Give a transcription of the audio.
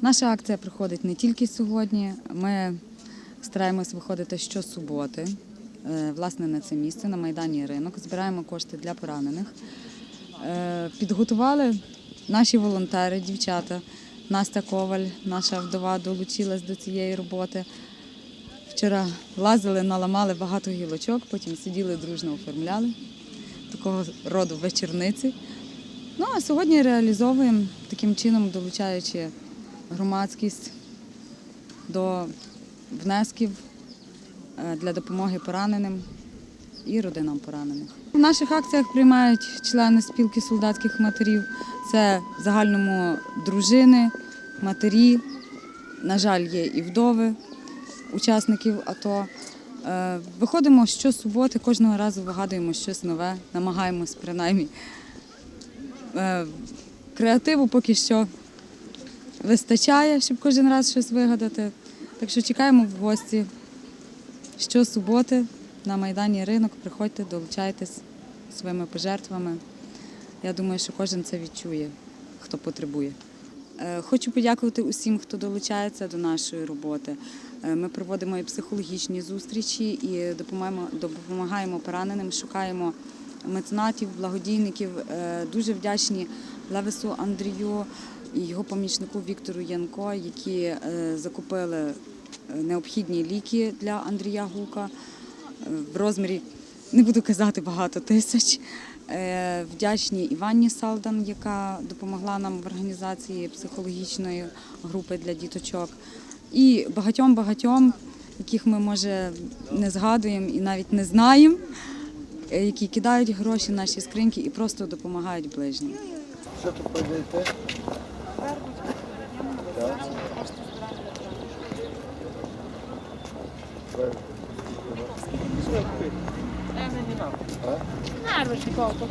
Наша акція проходить не тільки сьогодні. Ми стараємось виходити щосуботи, е, власне, на це місце, на Майдані ринок. Збираємо кошти для поранених. Е, Підготували наші волонтери, дівчата. Настя Коваль, наша вдова, долучилась до цієї роботи. Вчора лазили, наламали багато гілочок, потім сиділи дружно оформляли такого роду вечірниці. Ну а сьогодні реалізовуємо таким чином, долучаючи громадськість до внесків е, для допомоги пораненим і родинам поранених. В наших акціях приймають члени спілки солдатських матерів. Це в загальному дружини, матері. На жаль, є і вдови учасників АТО. Е, Виходимо щосуботи, кожного разу вигадуємо щось нове, намагаємось принаймні. Е, Креативу поки що вистачає, щоб кожен раз щось вигадати. Так що чекаємо в гості щосуботи на Майдані ринок. Приходьте, долучайтесь своїми пожертвами. Я думаю, що кожен це відчує, хто потребує. Е, Хочу подякувати усім, хто долучається до нашої роботи. Е, Ми проводимо і психологічні зустрічі і допомагаємо, пораненим, шукаємо меценатів, благодійників. Е, Дуже вдячні Левесу Андрію і його помічнику Віктору Янко, які закупили необхідні ліки для Андрія Гука в розмірі, не буду казати багато тисяч. Е, Вдячні Іванні Салдан, яка допомогла нам в організації психологічної групи для діточок. І багатьом-багатьом, яких ми може не згадуємо і навіть не знаємо, е, які кидають гроші в наші скриньки і просто допомагають ближнім. що тут продаєте? Nervosi poco,